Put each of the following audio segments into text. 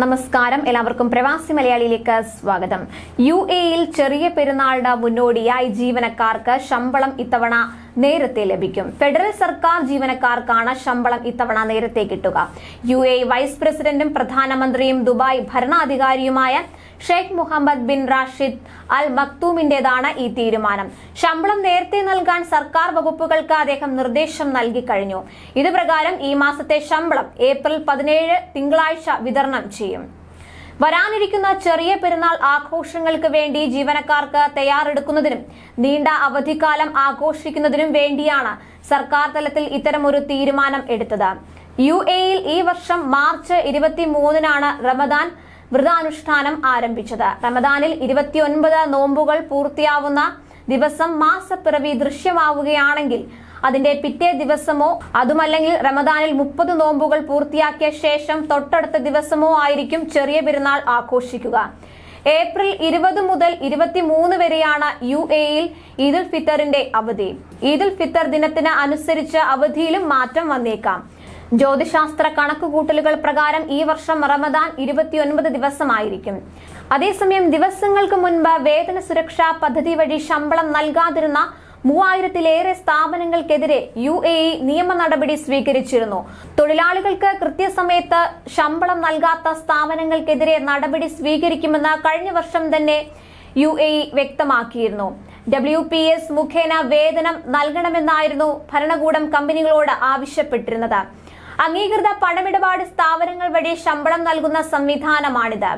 നമസ്കാരം. എല്ലാവർക്കും പ്രവാസി മലയാളിയിലേക്ക് സ്വാഗതം. യു എയിൽ ചെറിയ പെരുന്നാളിന് മുന്നോടിയായി ജീവനക്കാർക്ക് ശമ്പളം ഇത്തവണ നേരത്തെ ലഭിക്കും. ഫെഡറൽ സർക്കാർ ജീവനക്കാർക്കാണ് ശമ്പളം ഇത്തവണ നേരത്തെ കിട്ടുക. യു എ വൈസ് പ്രസിഡന്റും പ്രധാനമന്ത്രിയും Dubai ഭരണാധികാരിയുമായ Sheikh Mohammed bin Rashid Al മക്തൂമിന്റേതാണ് ഈ തീരുമാനം. ശമ്പളം നേരത്തെ നൽകാൻ സർക്കാർ വകുപ്പുകൾക്ക് അദ്ദേഹം നിർദ്ദേശം നൽകി കഴിഞ്ഞു. ഇത് പ്രകാരം ഈ മാസത്തെ ശമ്പളം ഏപ്രിൽ പതിനേഴ് തിങ്കളാഴ്ച വിതരണം ചെയ്യും. വരാനിരിക്കുന്ന ചെറിയ പെരുന്നാൾ ആഘോഷങ്ങൾക്ക് വേണ്ടി ജീവനക്കാർക്ക് തയ്യാറെടുക്കുന്നതിനും നീണ്ട അവധിക്കാലം ആഘോഷിക്കുന്നതിനും വേണ്ടിയാണ് സർക്കാർ തലത്തിൽ ഇത്തരമൊരു തീരുമാനം എടുത്തത്. യു എയിൽ ഈ വർഷം മാർച്ച് ഇരുപത്തിമൂന്നിനാണ് റമദാൻ വ്രതാനുഷ്ഠാനം ആരംഭിച്ചത്. റമദാനിൽ ഇരുപത്തിയൊൻപത് നോമ്പുകൾ പൂർത്തിയാവുന്ന ദിവസം മാസപ്പിറവി ദൃശ്യമാവുകയാണെങ്കിൽ അതിന്റെ പിറ്റേ ദിവസമോ അതുമല്ലെങ്കിൽ റമദാനിൽ മുപ്പത് നോമ്പുകൾ പൂർത്തിയാക്കിയ ശേഷം തൊട്ടടുത്ത ദിവസമോ ആയിരിക്കും ചെറിയ പെരുന്നാൾ ആഘോഷിക്കുക. ഏപ്രിൽ ഇരുപത് മുതൽ ഇരുപത്തിമൂന്ന് വരെയാണ് യു എയിൽ ഈദുൽ ഫിത്തറിന്റെ അവധി. ഈദുൽ ഫിത്തർ ദിനത്തിന് അനുസരിച്ച് അവധിയിലും മാറ്റം വന്നേക്കാം. ജ്യോതിശാസ്ത്ര കണക്കുകൂട്ടലുകൾ പ്രകാരം ഈ വർഷം റമദാൻ ഇരുപത്തിയൊൻപത് ദിവസമായിരിക്കും. അതേസമയം ദിവസങ്ങൾക്ക് മുൻപ് വേതന സുരക്ഷാ പദ്ധതി വഴി ശമ്പളം നൽകാതിരുന്ന മൂവായിരത്തിലേറെ സ്ഥാപനങ്ങൾക്കെതിരെ യു എ ഇ നിയമ നടപടി സ്വീകരിച്ചിരുന്നു. തൊഴിലാളികൾക്ക് കൃത്യസമയത്ത് ശമ്പളം നൽകാത്ത സ്ഥാപനങ്ങൾക്കെതിരെ നടപടി സ്വീകരിക്കുമെന്ന് കഴിഞ്ഞ വർഷം തന്നെ യു എ ഇ വ്യക്തമാക്കിയിരുന്നു. ഡബ്ല്യു പി എസ് മുഖേന വേതനം നൽകണമെന്നായിരുന്നു ഭരണകൂടം കമ്പനികളോട് ആവശ്യപ്പെട്ടിരുന്നത്. അംഗീകൃത പണമിടപാട് സ്ഥാപനങ്ങൾ വഴി ശമ്പളം നൽകുന്ന സംവിധാനമാണിത്.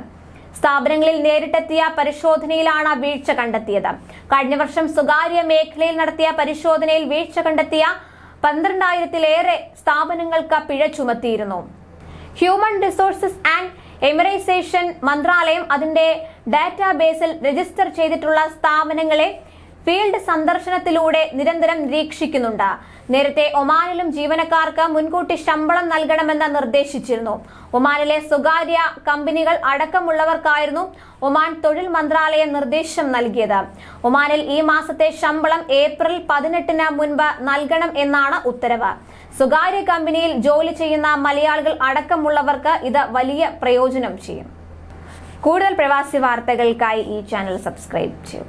സ്ഥാപനങ്ങളിൽ നേരിട്ടെത്തിയ പരിശോധനയിലാണ് വീഴ്ച കണ്ടെത്തിയത്. കഴിഞ്ഞ വർഷം സ്വകാര്യ മേഖലയിൽ നടത്തിയ പരിശോധനയിൽ വീഴ്ച കണ്ടെത്തിയ പന്ത്രണ്ടായിരത്തിലേറെ സ്ഥാപനങ്ങൾക്ക് പിഴ ചുമത്തിയിരുന്നു. ഹ്യൂമൻ റിസോഴ്സസ് ആൻഡ് എമിറൈസേഷൻ മന്ത്രാലയം അതിന്റെ ഡാറ്റാബേസിൽ രജിസ്റ്റർ ചെയ്തിട്ടുള്ള സ്ഥാപനങ്ങളെ ഫീൽഡ് സന്ദർശനത്തിലൂടെ നിരന്തരം നിരീക്ഷിക്കുന്നുണ്ട്. നേരത്തെ ഒമാനിലും ജീവനക്കാർക്ക് മുൻകൂട്ടി ശമ്പളം നൽകണമെന്ന് നിർദ്ദേശിച്ചിരുന്നു. ഒമാനിലെ സ്വകാര്യ കമ്പനികൾ അടക്കമുള്ളവർക്കായിരുന്നു ഒമാൻ തൊഴിൽ മന്ത്രാലയം നിർദ്ദേശം നൽകിയത്. ഒമാനിൽ ഈ മാസത്തെ ശമ്പളം ഏപ്രിൽ പതിനെട്ടിന് മുൻപ് നൽകണം എന്നാണ് ഉത്തരവ്. സ്വകാര്യ കമ്പനിയിൽ ജോലി ചെയ്യുന്ന മലയാളികൾ അടക്കമുള്ളവർക്ക് ഇത് വലിയ പ്രയോജനം ചെയ്യും. കൂടുതൽ പ്രവാസി വാർത്തകൾക്കായി ഈ ചാനൽ സബ്സ്ക്രൈബ് ചെയ്യും.